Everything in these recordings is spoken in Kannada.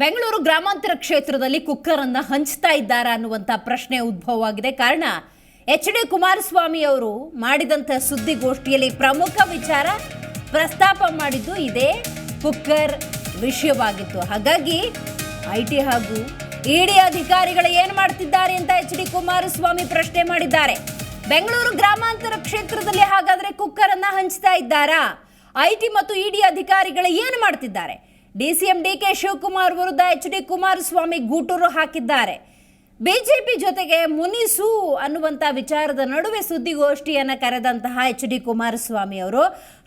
ಬೆಂಗಳೂರು ಗ್ರಾಮಾಂತರ ಕ್ಷೇತ್ರದಲ್ಲಿ ಕುಕ್ಕರ್ ಅನ್ನ ಹಂಚ್ತಾ ಇದ್ದಾರಾ ಅನ್ನುವಂಥ ಪ್ರಶ್ನೆ ಉದ್ಭವವಾಗಿದೆ. ಕಾರಣ, ಎಚ್ ಡಿ ಕುಮಾರಸ್ವಾಮಿ ಅವರು ಮಾಡಿದಂಥ ಸುದ್ದಿಗೋಷ್ಠಿಯಲ್ಲಿ ಪ್ರಮುಖ ವಿಚಾರ ಪ್ರಸ್ತಾಪ ಮಾಡಿದ್ದು ಇದೇ ಕುಕ್ಕರ್ ವಿಷಯವಾಗಿತ್ತು. ಹಾಗಾಗಿ ಐ ಟಿ ಹಾಗೂ ಇಡಿ ಅಧಿಕಾರಿಗಳು ಏನು ಮಾಡ್ತಿದ್ದಾರೆ ಅಂತ ಎಚ್ ಡಿ ಕುಮಾರಸ್ವಾಮಿ ಪ್ರಶ್ನೆ ಮಾಡಿದ್ದಾರೆ. ಬೆಂಗಳೂರು ಗ್ರಾಮಾಂತರ ಕ್ಷೇತ್ರದಲ್ಲಿ ಹಾಗಾದ್ರೆ ಕುಕ್ಕರ್ ಅನ್ನ ಹಂಚ್ತಾ ಇದ್ದಾರಾ? ಐಟಿ ಮತ್ತು ಇಡಿ ಅಧಿಕಾರಿಗಳು ಏನು ಮಾಡ್ತಿದ್ದಾರೆ? ಡಿಸಿಎಂ ಡಿ ಕೆ ಶಿವಕುಮಾರ್ ವಿರುದ್ಧ ಎಚ್ ಡಿ ಕುಮಾರಸ್ವಾಮಿ ಗೂಟೂರು ಹಾಕಿದ್ದಾರೆ. ಬಿಜೆಪಿ ಜೊತೆಗೆ ಮುನಿಸು ಅನ್ನುವಂಥ ವಿಚಾರದ ನಡುವೆ ಸುದ್ದಿಗೋಷ್ಠಿಯನ್ನು ಕರೆದಂತಹ ಎಚ್ ಡಿ ಕುಮಾರಸ್ವಾಮಿ ಅವರು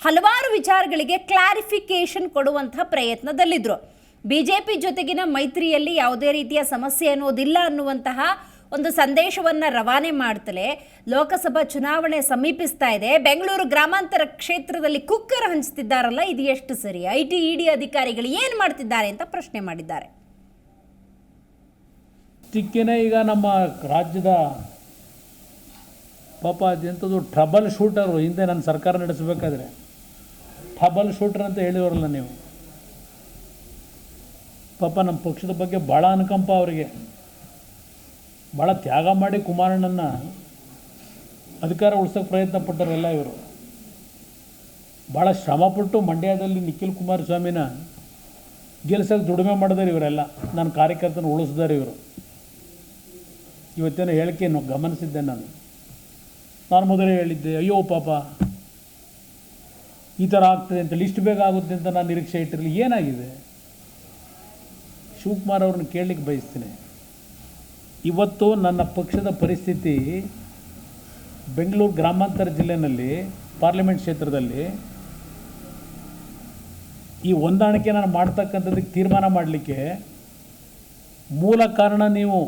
ಹಲವಾರು ವಿಚಾರಗಳಿಗೆ ಕ್ಲಾರಿಫಿಕೇಶನ್ ಕೊಡುವಂತಹ ಪ್ರಯತ್ನದಲ್ಲಿದ್ದರು ಬಿಜೆಪಿ ಜೊತೆಗಿನ ಮೈತ್ರಿಯಲ್ಲಿ ಯಾವುದೇ ರೀತಿಯ ಸಮಸ್ಯೆ ಅನ್ನೋದಿಲ್ಲ ಅನ್ನುವಂತಹ ಒಂದು ಸಂದೇಶವನ್ನ ರವಾನೆ ಮಾಡ್ತಲೇ ಲೋಕಸಭಾ ಚುನಾವಣೆ ಸಮೀಪಿಸ್ತಾ ಇದೆ. ಬೆಂಗಳೂರು ಗ್ರಾಮಾಂತರ ಕ್ಷೇತ್ರದಲ್ಲಿ ಕುಕ್ಕರ್ ಹಂಚ್ತಿದ್ದಾರಲ್ಲ, ಇದು ಎಷ್ಟು ಸರಿ? ಐ ಟಿ ಇಡಿ ಅಧಿಕಾರಿಗಳು ಏನು ಮಾಡ್ತಿದ್ದಾರೆ ಅಂತ ಪ್ರಶ್ನೆ ಮಾಡಿದ್ದಾರೆ. ಇಷ್ಟಕ್ಕೇನೆ ಈಗ ನಮ್ಮ ರಾಜ್ಯದ ಪಾಪ ಅದೆಂಥದ್ದು ಟ್ರಬಲ್ ಶೂಟರು ಹಿಂದೆ ನನ್ನ ಸರ್ಕಾರ ನಡೆಸಬೇಕಾದ್ರೆ ಟ್ರಬಲ್ ಶೂಟರ್ ಅಂತ ಹೇಳಿವರಲ್ಲ ನೀವು. ಪಾಪ ನಮ್ಮ ಪಕ್ಷದ ಬಗ್ಗೆ ಭಾಳ ಅನುಕಂಪ ಅವರಿಗೆ. ಭಾಳ ತ್ಯಾಗ ಮಾಡಿ ಕುಮಾರಣ್ಣನ ಅಧಿಕಾರ ಉಳಿಸೋಕ್ಕೆ ಪ್ರಯತ್ನ ಪಟ್ಟರೆಲ್ಲ ಇವರು. ಭಾಳ ಶ್ರಮಪಟ್ಟು ಮಂಡ್ಯದಲ್ಲಿ ನಿಖಿಲ್ ಕುಮಾರಸ್ವಾಮಿನ ಗೆಲ್ಸೋಕೆ ದುಡಿಮೆ ಮಾಡಿದಾರೆ ಇವರೆಲ್ಲ. ನನ್ನ ಕಾರ್ಯಕರ್ತನ ಉಳಿಸಿದಾರೆ ಇವರು. ಇವತ್ತೇನೋ ಹೇಳಿಕೆಯನ್ನು ಗಮನಿಸಿದ್ದೆ ನಾನು. ನಾನು ಮೊದಲೇ ಹೇಳಿದ್ದೆ, ಅಯ್ಯೋ ಪಾಪ, ಈ ಥರ ಆಗ್ತದೆ ಅಂತ, ಲಿಸ್ಟ್ ಬೇಗ ಆಗುತ್ತೆ ಅಂತ ನಾನು ನಿರೀಕ್ಷೆ ಇಟ್ಟಿರಲಿ ಏನಾಗಿದೆ? ಶಿವಕುಮಾರ್ ಅವ್ರನ್ನ ಕೇಳಲಿಕ್ಕೆ ಬಯಸ್ತೀನಿ. ಇವತ್ತು ನನ್ನ ಪಕ್ಷದ ಪರಿಸ್ಥಿತಿ ಬೆಂಗಳೂರು ಗ್ರಾಮಾಂತರ ಜಿಲ್ಲೆಯಲ್ಲಿ ಪಾರ್ಲಿಮೆಂಟ್ ಕ್ಷೇತ್ರದಲ್ಲಿ ಈ ಹೊಂದಾಣಿಕೆ ನಾನು ಮಾಡ್ತಕ್ಕಂಥದ್ದಕ್ಕೆ ತೀರ್ಮಾನ ಮಾಡಲಿಕ್ಕೆ ಮೂಲ ಕಾರಣ ನೀವು,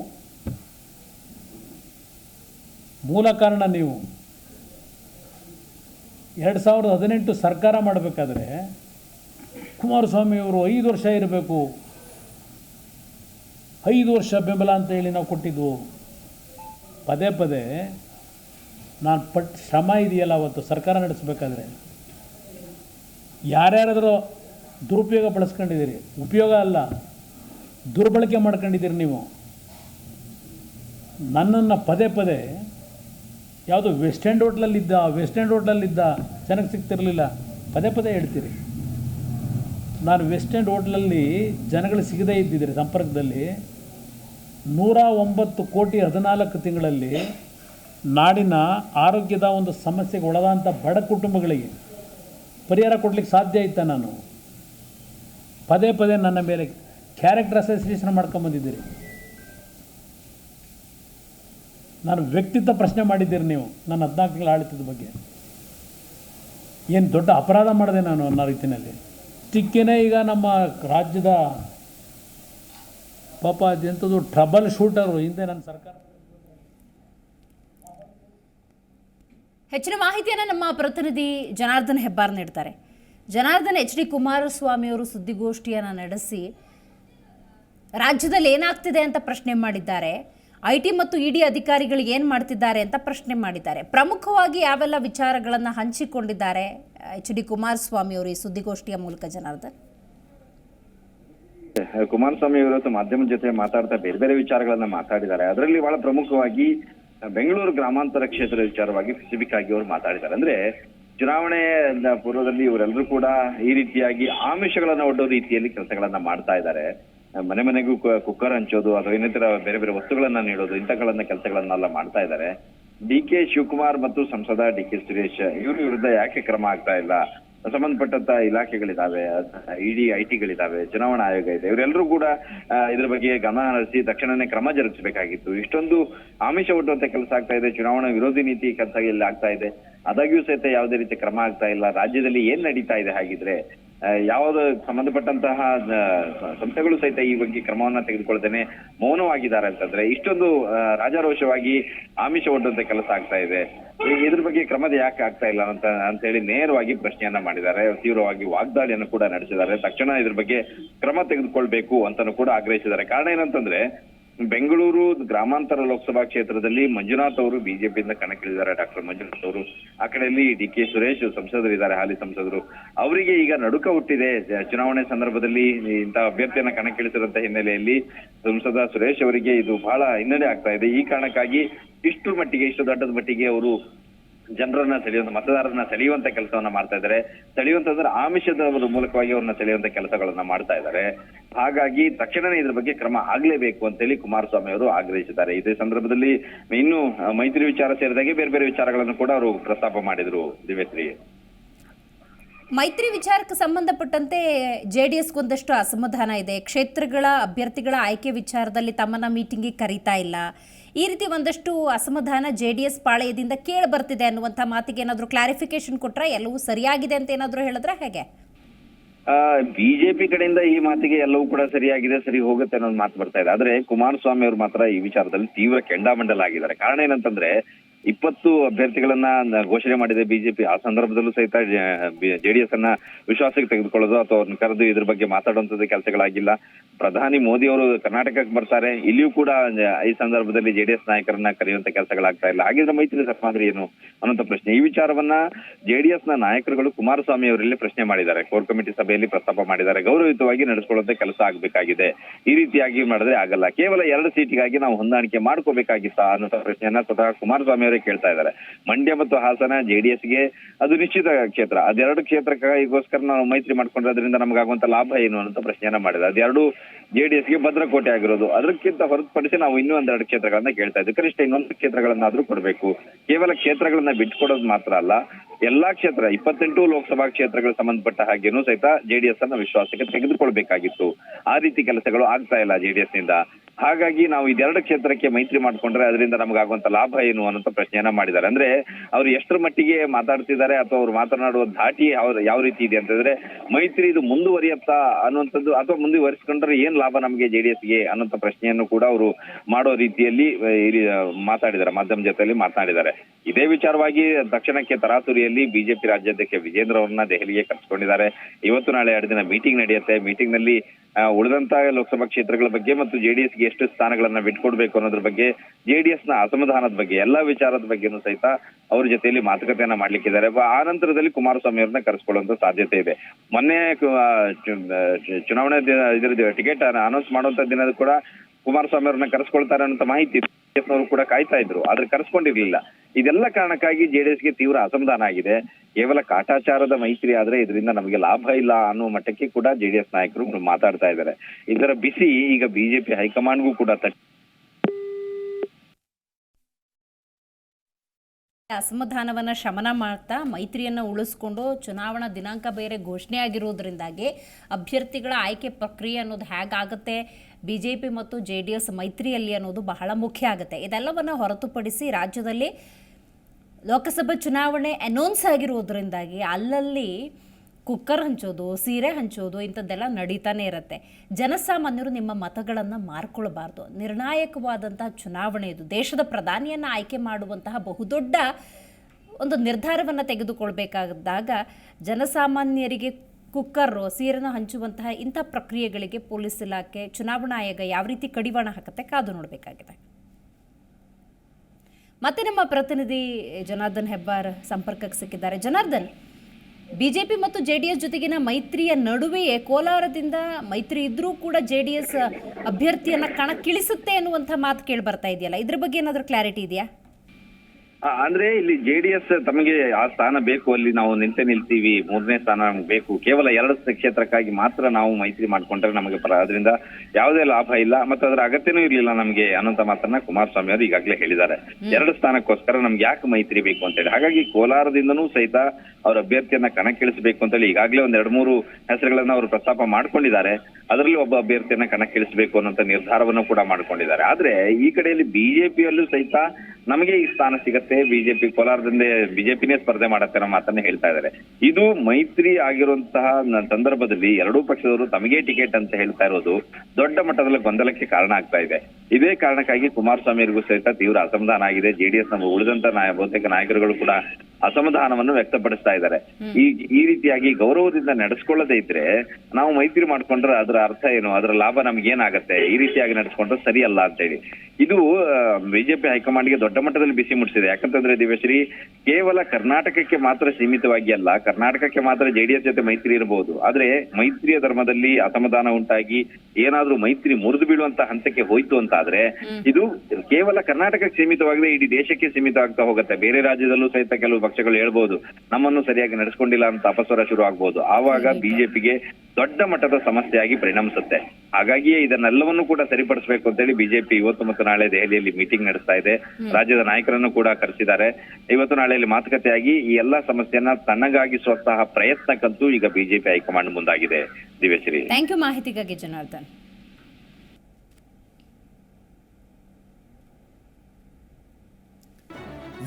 ಮೂಲ ಕಾರಣ ನೀವು ಎರಡು ಸಾವಿರದ ಹದಿನೆಂಟು ಸರ್ಕಾರ ಮಾಡಬೇಕಾದ್ರೆ ಕುಮಾರಸ್ವಾಮಿಯವರು ಐದು ವರ್ಷ ಇರಬೇಕು. ಐದು ವರ್ಷ ಬೆಂಬಲ ಅಂತ ಹೇಳಿ ನಾವು ಕೊಟ್ಟಿದ್ದು. ಪದೇ ಪದೇ ನಾನು ಪಟ್ ಶ್ರಮ ಇದೆಯಲ್ಲ ಅವತ್ತು ಸರ್ಕಾರ ನಡೆಸಬೇಕಾದ್ರೆ. ಯಾರ್ಯಾರಾದರೂ ದುರುಪಯೋಗ ಬಳಸ್ಕೊಂಡಿದ್ದೀರಿ ಉಪಯೋಗ ಅಲ್ಲ. ದುರ್ಬಳಕೆ ಮಾಡ್ಕೊಂಡಿದ್ದೀರಿ ನೀವು. ನನ್ನನ್ನು ಪದೇ ಪದೇ ಯಾವುದು ವೆಸ್ಟ್ ಎಂಡ್ ಹೋಟ್ಲಲ್ಲಿದ್ದ ವೆಸ್ಟ್ ಎಂಡ್ ಹೋಟ್ಲಲ್ಲಿದ್ದ ಚೆನ್ನಾಗಿ ಸಿಗ್ತಿರಲಿಲ್ಲ. ಪದೇ ಪದೇ ಹೇಳ್ತೀರಿ. ನಾನು ವೆಸ್ಟ್ ಎಂಡ್ ಹೋಟ್ಲಲ್ಲಿ ಜನಗಳು ಸಿಗದೇ ಇದ್ದಿದ್ದರೆ ಸಂಪರ್ಕದಲ್ಲಿ. ನೂರ ಒಂಬತ್ತು ಕೋಟಿ ಹದಿನಾಲ್ಕು ತಿಂಗಳಲ್ಲಿ ನಾಡಿನ ಆರೋಗ್ಯದ ಒಂದು ಸಮಸ್ಯೆಗೆ ಒಳಗಾದಂಥ ಬಡ ಕುಟುಂಬಗಳಿಗೆ ಪರಿಹಾರ ಕೊಡ್ಲಿಕ್ಕೆ ಸಾಧ್ಯ ಆಯ್ತಾ ನಾನು? ಪದೇ ಪದೇ ನನ್ನ ಮೇಲೆ ಕ್ಯಾರೆಕ್ಟರ್ ಅಸೋಸಿಯೇಷನ್ ಮಾಡ್ಕೊಂಬಂದಿದ್ದೀರಿ ನಾನು ವ್ಯಕ್ತಿತ್ವ ಪ್ರಶ್ನೆ ಮಾಡಿದ್ದೀರಿ ನೀವು ನನ್ನ ಹದಿನಾಲ್ಕು ತಿಂಗಳ ಆಡಳಿತದ ಬಗ್ಗೆ. ಏನು ದೊಡ್ಡ ಅಪರಾಧ ಮಾಡಿದೆ ನಾನು ಅನ್ನೋ ರೀತಿಯಲ್ಲಿ. ಇಷ್ಟಕ್ಕೇನೆ ಈಗ ನಮ್ಮ ರಾಜ್ಯದ ಪಾಪ ಅದೆಂಥದ್ದು ಟ್ರಬಲ್ ಶೂಟರು ಹಿಂದೆ ನನ್ನ ಸರ್ಕಾರ. ಹೆಚ್ಚಿನ ಮಾಹಿತಿಯನ್ನು ನಮ್ಮ ಪ್ರತಿನಿಧಿ ಜನಾರ್ದನ್ ಹೆಬ್ಬಾರ್ ನೀಡ್ತಾರೆ. ಜನಾರ್ದನ್ ಎಚ್ ಡಿ ಕುಮಾರಸ್ವಾಮಿ ಅವರು ಸುದ್ದಿಗೋಷ್ಠಿಯನ್ನು ನಡೆಸಿ ರಾಜ್ಯದಲ್ಲಿ ಏನಾಗ್ತಿದೆ ಅಂತ ಪ್ರಶ್ನೆ ಮಾಡಿದ್ದಾರೆ. ಐ ಟಿ ಮತ್ತು ಇಡಿ ಅಧಿಕಾರಿಗಳು ಏನು ಮಾಡ್ತಿದ್ದಾರೆ ಅಂತ ಪ್ರಶ್ನೆ ಮಾಡಿದ್ದಾರೆ. ಪ್ರಮುಖವಾಗಿ ಯಾವೆಲ್ಲ ವಿಚಾರಗಳನ್ನು ಹಂಚಿಕೊಂಡಿದ್ದಾರೆ ಎಚ್ ಡಿ ಕುಮಾರಸ್ವಾಮಿ ಅವರು ಈ ಸುದ್ದಿಗೋಷ್ಠಿಯ ಮೂಲಕ ಜನಾರ್ದನ್? ಕುಮಾರಸ್ವಾಮಿ ಅವರು ಮಾಧ್ಯಮದ ಜೊತೆ ಮಾತಾಡ್ತಾ ಬೇರೆ ಬೇರೆ ವಿಚಾರಗಳನ್ನ ಮಾತಾಡಿದ್ದಾರೆ. ಅದರಲ್ಲಿ ಬಹಳ ಪ್ರಮುಖವಾಗಿ ಬೆಂಗಳೂರು ಗ್ರಾಮಾಂತರ ಕ್ಷೇತ್ರದ ವಿಚಾರವಾಗಿ ಸ್ಪೆಸಿಫಿಕ್ ಆಗಿ ಅವರು ಮಾತಾಡಿದ್ದಾರೆ. ಅಂದ್ರೆ ಚುನಾವಣೆ ಪೂರ್ವದಲ್ಲಿ ಇವರೆಲ್ಲರೂ ಕೂಡ ಈ ರೀತಿಯಾಗಿ ಆಮಿಷಗಳನ್ನ ಒಡ್ಡೋ ರೀತಿಯಲ್ಲಿ ಕೆಲಸಗಳನ್ನ ಮಾಡ್ತಾ ಇದ್ದಾರೆ. ಮನೆ ಮನೆಗೂ ಕುಕ್ಕರ್ ಹಂಚೋದು ಅಥವಾ ಇನ್ನಿತರ ಬೇರೆ ಬೇರೆ ವಸ್ತುಗಳನ್ನ ನೀಡೋದು ಇಂಥಗಳನ್ನ ಕೆಲಸಗಳನ್ನೆಲ್ಲ ಮಾಡ್ತಾ ಇದ್ದಾರೆ ಡಿ ಕೆ ಶಿವಕುಮಾರ್ ಮತ್ತು ಸಂಸದ ಡಿ ಕೆ ಸುರೇಶ್, ಇವ್ರ ವಿರುದ್ಧ ಯಾಕೆ ಕ್ರಮ ಆಗ್ತಾ ಇಲ್ಲ? ಸಂಬಂಧಪಟ್ಟಂತ ಇಲಾಖೆಗಳಿದಾವೆ ಇಡಿ ಐ ಟಿಗಳಿದಾವೆ ಚುನಾವಣಾ ಆಯೋಗ ಇದೆ. ಇವರೆಲ್ಲರೂ ಕೂಡ ಇದ್ರ ಬಗ್ಗೆ ಗಮನ ಹರಿಸಿ ತಕ್ಷಣನೇ ಕ್ರಮ ಜರುಗಿಸಬೇಕಾಗಿತ್ತು. ಇಷ್ಟೊಂದು ಆಮಿಷ ಒಡ್ಡುವಂತ ಕೆಲಸ ಆಗ್ತಾ ಇದೆ, ಚುನಾವಣಾ ವಿರೋಧಿ ನೀತಿ ಕೆಲಸ ಇಲ್ಲಿ ಆಗ್ತಾ ಇದೆ. ಆದಾಗ್ಯೂ ಸಹಿತ ಯಾವುದೇ ರೀತಿ ಕ್ರಮ ಆಗ್ತಾ ಇಲ್ಲ. ರಾಜ್ಯದಲ್ಲಿ ಏನ್ ನಡೀತಾ ಇದೆ ಹಾಗಿದ್ರೆ ಯಾವುದು ಸಂಬಂಧಪಟ್ಟಂತಹ ಸಂಸ್ಥೆಗಳು ಸಹಿತ ಈ ಬಗ್ಗೆ ಕ್ರಮವನ್ನ ತೆಗೆದುಕೊಳ್ತೇನೆ ಮೌನವಾಗಿದ್ದಾರೆ ಅಂತಂದ್ರೆ ಇಷ್ಟೊಂದು ರಾಜಾರೋಷವಾಗಿ ಆಮಿಷ ಒಡ್ಡಂತ ಕೆಲಸ ಆಗ್ತಾ ಇದೆ. ಇದ್ರ ಬಗ್ಗೆ ಕ್ರಮದ ಯಾಕೆ ಆಗ್ತಾ ಇಲ್ಲ ಅಂತ ಅಂತ ಹೇಳಿ ನೇರವಾಗಿ ಪ್ರಶ್ನೆಯನ್ನ ಮಾಡಿದ್ದಾರೆ. ತೀವ್ರವಾಗಿ ವಾಗ್ದಾಳಿಯನ್ನು ಕೂಡ ನಡೆಸಿದ್ದಾರೆ. ತಕ್ಷಣ ಇದ್ರ ಬಗ್ಗೆ ಕ್ರಮ ತೆಗೆದುಕೊಳ್ಬೇಕು ಅಂತಾನು ಕೂಡ ಆಗ್ರಹಿಸಿದ್ದಾರೆ. ಕಾರಣ ಏನಂತಂದ್ರೆ ಬೆಂಗಳೂರು ಗ್ರಾಮಾಂತರ ಲೋಕಸಭಾ ಕ್ಷೇತ್ರದಲ್ಲಿ ಮಂಜುನಾಥ್ ಅವರು ಬಿಜೆಪಿಯಿಂದ ಕಣಕ್ಕಿಳಿದ್ದಾರೆ ಡಾಕ್ಟರ್ ಮಂಜುನಾಥ್ ಅವರು. ಆ ಕಡೆಯಲ್ಲಿ ಡಿ ಕೆ ಸುರೇಶ್ ಸಂಸದರಿದ್ದಾರೆ, ಹಾಲಿ ಸಂಸದರು. ಅವರಿಗೆ ಈಗ ನಡುಕ ಹುಟ್ಟಿದೆ. ಚುನಾವಣೆ ಸಂದರ್ಭದಲ್ಲಿ ಇಂತಹ ಅಭ್ಯರ್ಥಿಯನ್ನ ಕಣಕ್ಕಿಳಿಸಿರುವಂತಹ ಹಿನ್ನೆಲೆಯಲ್ಲಿ ಸಂಸದ ಸುರೇಶ್ ಅವರಿಗೆ ಇದು ಬಹಳ ಹಿನ್ನಡೆ ಆಗ್ತಾ ಇದೆ. ಈ ಕಾರಣಕ್ಕಾಗಿ ಇಷ್ಟು ಮಟ್ಟಿಗೆ ಇಷ್ಟು ದೊಡ್ಡದ ಮಟ್ಟಿಗೆ ಅವರು ಜನರನ್ನ ಸೆಳೆಯುವಂತ, ಮತದಾರರನ್ನ ಸೆಳೆಯುವಂತ ಕೆಲಸವನ್ನ ಮಾಡ್ತಾ ಇದ್ದಾರೆ. ಸೆಳೆಯುವಂತಂದ್ರೆ ಆಮಿಷದ ಮೂಲಕವಾಗಿ ಅವ್ರನ್ನ ಸೆಳೆಯುವಂತ ಕೆಲಸಗಳನ್ನ ಮಾಡ್ತಾ ಇದ್ದಾರೆ. ಹಾಗಾಗಿ ತಕ್ಷಣನೇ ಇದ್ರ ಬಗ್ಗೆ ಕ್ರಮ ಆಗ್ಲೇಬೇಕು ಅಂತೇಳಿ ಕುಮಾರಸ್ವಾಮಿ ಅವರು ಆಗ್ರಹಿಸಿದ್ದಾರೆ. ಇದೇ ಸಂದರ್ಭದಲ್ಲಿ ಇನ್ನು ಮೈತ್ರಿ ವಿಚಾರ ಸೇರಿದಾಗೆ ಬೇರೆ ಬೇರೆ ವಿಚಾರಗಳನ್ನು ಕೂಡ ಅವರು ಪ್ರಸ್ತಾಪ ಮಾಡಿದ್ರು ದಿವ್ಯಶ್ರೀ. ಮೈತ್ರಿ ವಿಚಾರಕ್ಕೆ ಸಂಬಂಧಪಟ್ಟಂತೆ ಜೆ ಡಿ ಎಸ್ಗೊಂದಷ್ಟು ಅಸಮಾಧಾನ ಇದೆ. ಕ್ಷೇತ್ರಗಳ ಅಭ್ಯರ್ಥಿಗಳ ಆಯ್ಕೆ ವಿಚಾರದಲ್ಲಿ ತಮ್ಮನ್ನ ಮೀಟಿಂಗಿಗೆ ಕರೀತಾ ಇಲ್ಲ. ಈ ರೀತಿ ಒಂದಷ್ಟು ಅಸಮಾಧಾನ ಜೆ ಡಿ ಎಸ್ ಪಾಳೆಯದಿಂದ ಕೇಳಿ ಬರ್ತಿದೆ ಅನ್ನುವಂಥ ಮಾತಿಗೆ ಏನಾದರೂ ಕ್ಲಾರಿಫಿಕೇಶನ್ ಕೊಟ್ರೆ? ಎಲ್ಲವೂ ಸರಿಯಾಗಿದೆ ಅಂತ ಏನಾದರೂ ಹೇಳಿದ್ರೆ? ಹೇಗೆ? ಬಿಜೆಪಿ ಕಡೆಯಿಂದ ಈ ಮಾತಿಗೆ ಎಲ್ಲವೂ ಕೂಡ ಸರಿಯಾಗಿದೆ, ಸರಿ ಹೋಗುತ್ತೆ ಅನ್ನೋದು ಮಾತು ಬರ್ತಾ ಇದೆ. ಆದ್ರೆ ಕುಮಾರಸ್ವಾಮಿ ಅವರು ಮಾತ್ರ ಈ ವಿಚಾರದಲ್ಲಿ ತೀವ್ರ ಕೆಂಡಾಮಂಡಲ ಆಗಿದ್ದಾರೆ. ಕಾರಣ ಏನಂತಂದ್ರೆ ಇಪ್ಪತ್ತು ಅಭ್ಯರ್ಥಿಗಳನ್ನ ಘೋಷಣೆ ಮಾಡಿದೆ ಬಿಜೆಪಿ. ಆ ಸಂದರ್ಭದಲ್ಲೂ ಸಹಿತ ಜೆಡಿಎಸ್ ಅನ್ನ ವಿಶ್ವಾಸಕ್ಕೆ ತೆಗೆದುಕೊಳ್ಳೋದು ಅಥವಾ ಅವ್ರನ್ನ ಕರೆದು ಇದ್ರ ಬಗ್ಗೆ ಮಾತಾಡುವಂತದ್ದು ಕೆಲಸಗಳಾಗಿಲ್ಲ. ಪ್ರಧಾನಿ ಮೋದಿ ಅವರು ಕರ್ನಾಟಕಕ್ಕೆ ಬರ್ತಾರೆ. ಇಲ್ಲಿಯೂ ಕೂಡ ಈ ಸಂದರ್ಭದಲ್ಲಿ ಜೆಡಿಎಸ್ ನಾಯಕರನ್ನ ಕರೆಯುವಂತ ಕೆಲಸಗಳಾಗ್ತಾ ಇಲ್ಲ. ಹಾಗಿದ್ರೆ ಮೈತ್ರಿ ಸರ್ಕಾರ ಏನು ಅನ್ನೋಂಥ ಪ್ರಶ್ನೆ. ಈ ವಿಚಾರವನ್ನ ಜೆಡಿಎಸ್ನ ನಾಯಕರುಗಳು ಕುಮಾರಸ್ವಾಮಿ ಅವರಲ್ಲಿ ಪ್ರಶ್ನೆ ಮಾಡಿದ್ದಾರೆ. ಕೋರ್ ಕಮಿಟಿ ಸಭೆಯಲ್ಲಿ ಪ್ರಸ್ತಾಪ ಮಾಡಿದ್ದಾರೆ. ಗೌರವಯುತವಾಗಿ ನಡೆಸಿಕೊಳ್ಳುವಂತ ಕೆಲಸ ಆಗ್ಬೇಕಾಗಿದೆ. ಈ ರೀತಿಯಾಗಿ ಮಾಡಿದ್ರೆ ಆಗಲ್ಲ. ಕೇವಲ ಎರಡು ಸೀಟಿಗಾಗಿ ನಾವು ಹೊಂದಾಣಿಕೆ ಮಾಡ್ಕೋಬೇಕಾಗಿತ್ತಾ ಅನ್ನೋ ಪ್ರಶ್ನೆಯನ್ನ ಸ್ವತಃ ಕುಮಾರಸ್ವಾಮಿ ಅವರೇ ಕೇಳ್ತಾ ಇದ್ದಾರೆ. ಮಂಡ್ಯ ಮತ್ತು ಹಾಸನ ಜೆಡಿಎಸ್ಗೆ ಅದು ನಿಶ್ಚಿತ ಕ್ಷೇತ್ರ. ಅದೆರಡು ಕ್ಷೇತ್ರಕ್ಕಾಗಿಗೋಸ್ಕರ ನಾವು ಮೈತ್ರಿ ಮಾಡ್ಕೊಂಡ್ರೆ ಅದರಿಂದ ನಮಗಾಗುವಂತ ಲಾಭ ಏನು ಅಂತ ಪ್ರಶ್ನೆಯನ್ನ ಮಾಡಿದೆ. ಅದೆರಡು ಜೆಡಿಎಸ್ಗೆ ಭದ್ರಕೋಟೆ ಆಗಿರೋದು. ಅದಕ್ಕಿಂತ ಹೊರತುಪಡಿಸಿ ನಾವು ಇನ್ನೂ ಒಂದೆರಡು ಕ್ಷೇತ್ರಗಳನ್ನ ಕೇಳ್ತಾ ಇದ್ವಿ ಕನಿಷ್ಠ ಇನ್ನೊಂದು ಕ್ಷೇತ್ರಗಳನ್ನಾದ್ರೂ ಕೊಡಬೇಕು. ಕೇವಲ ಕ್ಷೇತ್ರಗಳನ್ನ ಬಿಟ್ಕೊಡೋದು ಮಾತ್ರ ಅಲ್ಲ, ಎಲ್ಲಾ ಕ್ಷೇತ್ರ, ಇಪ್ಪತ್ತೆಂಟು ಲೋಕಸಭಾ ಕ್ಷೇತ್ರಗಳ ಸಂಬಂಧಪಟ್ಟ ಹಾಗೇನು ಸಹಿತ ಜೆಡಿಎಸ್ ಅನ್ನ ವಿಶ್ವಾಸಕ್ಕೆ ತೆಗೆದುಕೊಳ್ಬೇಕಾಗಿತ್ತು. ಆ ರೀತಿ ಕೆಲಸಗಳು ಆಗ್ತಾ ಇಲ್ಲ ಜೆಡಿಎಸ್ನಿಂದ ಹಾಗಾಗಿ ನಾವು ಇದೆರಡು ಕ್ಷೇತ್ರಕ್ಕೆ ಮೈತ್ರಿ ಮಾಡ್ಕೊಂಡ್ರೆ ಅದರಿಂದ ನಮಗಾಗುವಂತ ಲಾಭ ಏನು ಅನ್ನೋಂತ ಪ್ರಶ್ನೆಯನ್ನ ಮಾಡಿದ್ದಾರೆ. ಅಂದ್ರೆ ಅವ್ರು ಎಷ್ಟರ ಮಟ್ಟಿಗೆ ಮಾತಾಡ್ತಿದ್ದಾರೆ ಅಥವಾ ಅವ್ರು ಮಾತನಾಡುವ ಧಾಟಿ ಅವ್ರ ಯಾವ ರೀತಿ ಇದೆ ಅಂತಂದ್ರೆ ಮೈತ್ರಿ ಇದು ಮುಂದುವರಿಯತ್ತಾ ಅನ್ನುವಂಥದ್ದು ಅಥವಾ ಮುಂದುವರಿಸಿಕೊಂಡ್ರೆ ಏನ್ ಲಾಭ ನಮಗೆ ಜೆಡಿಎಸ್ಗೆ ಅನ್ನೋಂಥ ಪ್ರಶ್ನೆಯನ್ನು ಕೂಡ ಅವರು ಮಾಡೋ ರೀತಿಯಲ್ಲಿ ಮಾತಾಡಿದ್ದಾರೆ, ಮಾಧ್ಯಮ ಜೊತೆಯಲ್ಲಿ ಮಾತನಾಡಿದ್ದಾರೆ ಇದೇ ವಿಚಾರವಾಗಿ ದಕ್ಷಿಣಕ್ಕೆ ತರಾತುರಿಯಲ್ಲಿ ಬಿಜೆಪಿ ರಾಜ್ಯಾಧ್ಯಕ್ಷ ವಿಜೇಂದ್ರ ಅವರನ್ನ ದೆಹಲಿಗೆ ಕರೆಸ್ಕೊಂಡಿದ್ದಾರೆ. ಇವತ್ತು ನಾಳೆ ಎರಡು ದಿನ ಮೀಟಿಂಗ್ ನಡೆಯುತ್ತೆ. ಮೀಟಿಂಗ್ನಲ್ಲಿ ಉಳಿದಂತ ಲೋಕಸಭಾ ಕ್ಷೇತ್ರಗಳ ಬಗ್ಗೆ ಮತ್ತು ಜೆಡಿಎಸ್ಗೆ ಎಷ್ಟು ಸ್ಥಾನಗಳನ್ನ ಬಿಟ್ಕೊಡ್ಬೇಕು ಅನ್ನೋದ್ರ ಬಗ್ಗೆ ಜೆಡಿಎಸ್ನ ಅಸಮಾಧಾನದ ಬಗ್ಗೆ, ಎಲ್ಲಾ ವಿಚಾರದ ಬಗ್ಗೆನೂ ಸಹಿತ ಅವ್ರ ಜೊತೆಯಲ್ಲಿ ಮಾತುಕತೆಯನ್ನ ಮಾಡ್ಲಿಕ್ಕಿದ್ದಾರೆ. ಆ ನಂತರದಲ್ಲಿ ಕುಮಾರಸ್ವಾಮಿ ಅವ್ರನ್ನ ಕರೆಸ್ಕೊಳ್ಳುವಂತ ಸಾಧ್ಯತೆ ಇದೆ. ಮೊನ್ನೆ ಚುನಾವಣೆ ಇದ್ರ ಟಿಕೆಟ್ ಅನೌನ್ಸ್ ಮಾಡುವಂತ ದಿನದ ಕೂಡ ಕುಮಾರಸ್ವಾಮಿ ಅವ್ರನ್ನ ಕರೆಸ್ಕೊಳ್ತಾರೆ ಅನ್ನೋ ಮಾಹಿತಿ ಕೂಡ ಕಾಯ್ತಾ ಇದ್ರು. ಆದ್ರೆ ಕರೆಸ್ಕೊಂಡಿರ್ಲಿಲ್ಲ. ಇದೆಲ್ಲ ಕಾರಣಕ್ಕಾಗಿ ಜೆಡಿಎಸ್ಗೆ ತೀವ್ರ ಅಸಮಾಧಾನ ಆಗಿದೆ. ಕೇವಲ ಕಾಟಾಚಾರದ ಮೈತ್ರಿ ಆದ್ರೆ ಇದರಿಂದ ನಮಗೆ ಲಾಭ ಇಲ್ಲ ಅನ್ನೋ ಮಟ್ಟಕ್ಕೆ ಕೂಡ ಜೆಡಿಎಸ್ ನಾಯಕರು ಮಾತಾಡ್ತಾ ಇದ್ದಾರೆ. ಇದರ ಬಿಸಿ ಈಗ ಬಿಜೆಪಿ ಹೈಕಮಾಂಡ್ಗೂ ಕೂಡ ತಟ್ಟಿ ಅಸಮಾಧಾನವನ್ನ ಶಮನ ಮಾಡ್ತಾ ಮೈತ್ರಿಯನ್ನ ಉಳಿಸ್ಕೊಂಡು ಚುನಾವಣಾ ದಿನಾಂಕ ಬೇರೆ ಘೋಷಣೆ ಆಗಿರೋದ್ರಿಂದಾಗಿ ಅಭ್ಯರ್ಥಿಗಳ ಆಯ್ಕೆ ಪ್ರಕ್ರಿಯೆ ಅನ್ನೋದು ಹೇಗಾಗುತ್ತೆ? ಬಿ ಜೆ ಮತ್ತು ಜೆ ಡಿ ಮೈತ್ರಿಯಲ್ಲಿ ಅನ್ನೋದು ಬಹಳ ಮುಖ್ಯ ಆಗುತ್ತೆ. ಇದೆಲ್ಲವನ್ನು ಹೊರತುಪಡಿಸಿ ರಾಜ್ಯದಲ್ಲಿ ಲೋಕಸಭಾ ಚುನಾವಣೆ ಅನೌನ್ಸ್ ಆಗಿರೋದ್ರಿಂದಾಗಿ ಅಲ್ಲಲ್ಲಿ ಕುಕ್ಕರ್ ಹಂಚೋದು, ಸೀರೆ ಹಂಚೋದು ಇಂಥದ್ದೆಲ್ಲ ನಡೀತಾನೆ ಇರುತ್ತೆ. ಜನಸಾಮಾನ್ಯರು ನಿಮ್ಮ ಮತಗಳನ್ನು ಮಾರ್ಕೊಳ್ಬಾರ್ದು. ನಿರ್ಣಾಯಕವಾದಂತಹ ಚುನಾವಣೆ ಇದು. ದೇಶದ ಪ್ರಧಾನಿಯನ್ನು ಆಯ್ಕೆ ಮಾಡುವಂತಹ ಬಹುದೊಡ್ಡ ಒಂದು ನಿರ್ಧಾರವನ್ನು ತೆಗೆದುಕೊಳ್ಬೇಕಾದಾಗ ಜನಸಾಮಾನ್ಯರಿಗೆ ಕುಕ್ಕರು, ಸೀರೆನ ಹಂಚುವಂತಹ ಇಂಥ ಪ್ರಕ್ರಿಯೆಗಳಿಗೆ ಪೊಲೀಸ್ ಇಲಾಖೆ, ಚುನಾವಣಾ ಆಯೋಗ ಯಾವ ರೀತಿ ಕಡಿವಾಣ ಹಾಕುತ್ತೆ ಕಾದು ನೋಡಬೇಕಾಗಿದೆ. ಮತ್ತೆ ನಮ್ಮ ಪ್ರತಿನಿಧಿ ಜನಾರ್ದನ್ ಹೆಬ್ಬಾರ್ ಸಂಪರ್ಕಕ್ಕೆ ಸಿಕ್ಕಿದ್ದಾರೆ. ಜನಾರ್ದನ್, ಬಿಜೆಪಿ ಮತ್ತು ಜೆ ಡಿ ಎಸ್ ಜೊತೆಗಿನ ಮೈತ್ರಿಯ ನಡುವೆಯೇ ಕೋಲಾರದಿಂದ ಮೈತ್ರಿ ಇದ್ರೂ ಕೂಡ ಜೆ ಡಿ ಎಸ್ ಅಭ್ಯರ್ಥಿಯನ್ನ ಕಣಕ್ಕಿಳಿಸುತ್ತೆ ಅನ್ನುವಂಥ ಮಾತು ಕೇಳಿ ಬರ್ತಾ ಇದೆಯಲ್ಲ, ಇದ್ರ ಬಗ್ಗೆ ಏನಾದರೂ ಕ್ಲಾರಿಟಿ ಇದೆಯಾ? ಅಂದ್ರೆ ಇಲ್ಲಿ ಜೆಡಿಎಸ್ ತಮಗೆ ಆ ಸ್ಥಾನ ಬೇಕು ಅಲ್ಲಿ ನಾವು ನಿಂತೆ ನಿಲ್ತೀವಿ ಮೂರನೇ ಸ್ಥಾನ ನಮ್ಗೆ ಬೇಕು. ಕೇವಲ ಎರಡು ಕ್ಷೇತ್ರಕ್ಕಾಗಿ ಮಾತ್ರ ನಾವು ಮೈತ್ರಿ ಮಾಡ್ಕೊಂಡ್ರೆ ನಮಗೆ ಪರ. ಅದರಿಂದ ಯಾವುದೇ ಲಾಭ ಇಲ್ಲ ಮತ್ತು ಅದರ ಅಗತ್ಯನೂ ಇರಲಿಲ್ಲ ನಮಗೆ ಅನ್ನೋಂತ ಮಾತನ್ನ ಕುಮಾರಸ್ವಾಮಿ ಅವರು ಈಗಾಗಲೇ ಹೇಳಿದ್ದಾರೆ. ಎರಡು ಸ್ಥಾನಕ್ಕೋಸ್ಕರ ನಮ್ಗೆ ಯಾಕೆ ಮೈತ್ರಿ ಬೇಕು ಅಂತ ಹೇಳಿ. ಹಾಗಾಗಿ ಕೋಲಾರದಿಂದನೂ ಸಹಿತ ಅವ್ರ ಅಭ್ಯರ್ಥಿಯನ್ನ ಕಣಕ್ಕಿಳಿಸಬೇಕು ಅಂತ ಹೇಳಿ ಈಗಾಗಲೇ ಒಂದ್ ಎರಡು ಮೂರು ಹೆಸರುಗಳನ್ನ ಅವರು ಪ್ರಸ್ತಾಪ ಮಾಡ್ಕೊಂಡಿದ್ದಾರೆ. ಅದರಲ್ಲಿ ಒಬ್ಬ ಅಭ್ಯರ್ಥಿಯನ್ನ ಕಣಕ್ಕಿಳಿಸಬೇಕು ಅನ್ನೋಂತ ನಿರ್ಧಾರವನ್ನು ಕೂಡ ಮಾಡ್ಕೊಂಡಿದ್ದಾರೆ. ಆದ್ರೆ ಈ ಕಡೆಯಲ್ಲಿ ಬಿಜೆಪಿಯಲ್ಲೂ ಸಹಿತ ನಮಗೆ ಈ ಸ್ಥಾನ ಸಿಗತ್ತೆ. ಬಿಜೆಪಿ, ಕೋಲಾರದಿಂದ ಬಿಜೆಪಿನೇ ಸ್ಪರ್ಧೆ ಮಾಡತ್ತೆ ಅನ್ನೋ ಮಾತನ್ನೇ ಹೇಳ್ತಾ ಇದ್ದಾರೆ. ಇದು ಮೈತ್ರಿ ಆಗಿರುವಂತಹ ಸಂದರ್ಭದಲ್ಲಿ ಎರಡೂ ಪಕ್ಷದವರು ತಮಗೆ ಟಿಕೆಟ್ ಅಂತ ಹೇಳ್ತಾ ಇರೋದು ದೊಡ್ಡ ಮಟ್ಟದಲ್ಲಿ ಗೊಂದಲಕ್ಕೆ ಕಾರಣ ಆಗ್ತಾ ಇದೆ. ಇದೇ ಕಾರಣಕ್ಕಾಗಿ ಕುಮಾರಸ್ವಾಮಿಯವರಿಗೂ ಸಹಿತ ತೀವ್ರ ಅಸಮಾಧಾನ ಆಗಿದೆ. ಜೆಡಿಎಸ್ ನಮ್ಮ ಉಳಿದಂತ ಬಹುತೇಕ ನಾಯಕರುಗಳು ಕೂಡ ಅಸಮಾಧಾನವನ್ನು ವ್ಯಕ್ತಪಡಿಸ್ತಾ ಇದ್ದಾರೆ. ಈ ಈ ರೀತಿಯಾಗಿ ಗೌರವದಿಂದ ನಡೆಸ್ಕೊಳ್ಳದೇ ಇದ್ರೆ ನಾವು ಮೈತ್ರಿ ಮಾಡ್ಕೊಂಡ್ರೆ ಅದರ ಅರ್ಥ ಏನು? ಅದರ ಲಾಭ ನಮ್ಗೆ ಏನಾಗತ್ತೆ ಈ ರೀತಿಯಾಗಿ ನಡೆಸ್ಕೊಂಡ್ರೆ ಸರಿಯಲ್ಲ ಅಂತ ಹೇಳಿ ಇದು ಬಿಜೆಪಿ ಹೈಕಮಾಂಡ್ಗೆ ದೊಡ್ಡ ಮಟ್ಟದಲ್ಲಿ ಬಿಸಿ ಮುಟ್ಟಿಸಿದೆ ಯಾಕಂತಂದ್ರೆ ದಿವ್ಯಶ್ರೀ ಕೇವಲ ಕರ್ನಾಟಕಕ್ಕೆ ಮಾತ್ರ ಸೀಮಿತವಾಗಿ ಅಲ್ಲ ಕರ್ನಾಟಕಕ್ಕೆ ಮಾತ್ರ ಜೆಡಿಎಸ್ ಜೊತೆ ಮೈತ್ರಿ ಇರಬಹುದು ಆದ್ರೆ ಮೈತ್ರಿಯ ಧರ್ಮದಲ್ಲಿ ಅಸಮಾಧಾನ ಉಂಟಾಗಿ ಏನಾದ್ರೂ ಮೈತ್ರಿ ಮುರಿದು ಬೀಳುವಂತ ಹಂತಕ್ಕೆ ಹೋಯ್ತು ಅಂತ ಆದ್ರೆ ಇದು ಕೇವಲ ಕರ್ನಾಟಕಕ್ಕೆ ಸೀಮಿತವಾಗದೆ ಇಡೀ ದೇಶಕ್ಕೆ ಸೀಮಿತ ಆಗ್ತಾ ಹೋಗುತ್ತೆ. ಬೇರೆ ರಾಜ್ಯದಲ್ಲೂ ಸಹಿತ ಕೆಲವು ಪಕ್ಷಗಳು ಹೇಳ್ಬೋದು ನಮ್ಮನ್ನು ಸರಿಯಾಗಿ ನಡೆಸ್ಕೊಂಡಿಲ್ಲ ಅಂತ ಅಪಸ್ವರ ಶುರು ಆಗ್ಬೋದು. ಆವಾಗ ಬಿಜೆಪಿಗೆ ದೊಡ್ಡ ಮಟ್ಟದ ಸಮಸ್ಯೆಯಾಗಿ ಪರಿಣಮಿಸುತ್ತೆ. ಹಾಗಾಗಿಯೇ ಇದನ್ನೆಲ್ಲವನ್ನೂ ಕೂಡ ಸರಿಪಡಿಸಬೇಕು ಅಂತ ಹೇಳಿ ಬಿಜೆಪಿ ಇವತ್ತು ಮತ್ತು ನಾಳೆ ದೆಹಲಿಯಲ್ಲಿ ಮೀಟಿಂಗ್ ನಡೆಸ್ತಾ ಇದೆ. ರಾಜ್ಯದ ನಾಯಕರನ್ನು ಕೂಡ ಕರೆಸಿದ್ದಾರೆ. ಇವತ್ತು ನಾಳೆಯಲ್ಲಿ ಮಾತುಕತೆಯಾಗಿ ಈ ಎಲ್ಲಾ ಸಮಸ್ಯೆಯನ್ನ ತಣ್ಣಗಾಗಿಸುವಂತಹ ಪ್ರಯತ್ನಕ್ಕಂತೂ ಈಗ ಬಿಜೆಪಿ ಹೈಕಮಾಂಡ್ ಮುಂದಾಗಿದೆ. ದಿವ್ಯಶ್ರೀ. ಥ್ಯಾಂಕ್ ಯು ಮಾಹಿತಿಗಾಗಿ ಜನಾರ್ದನ್.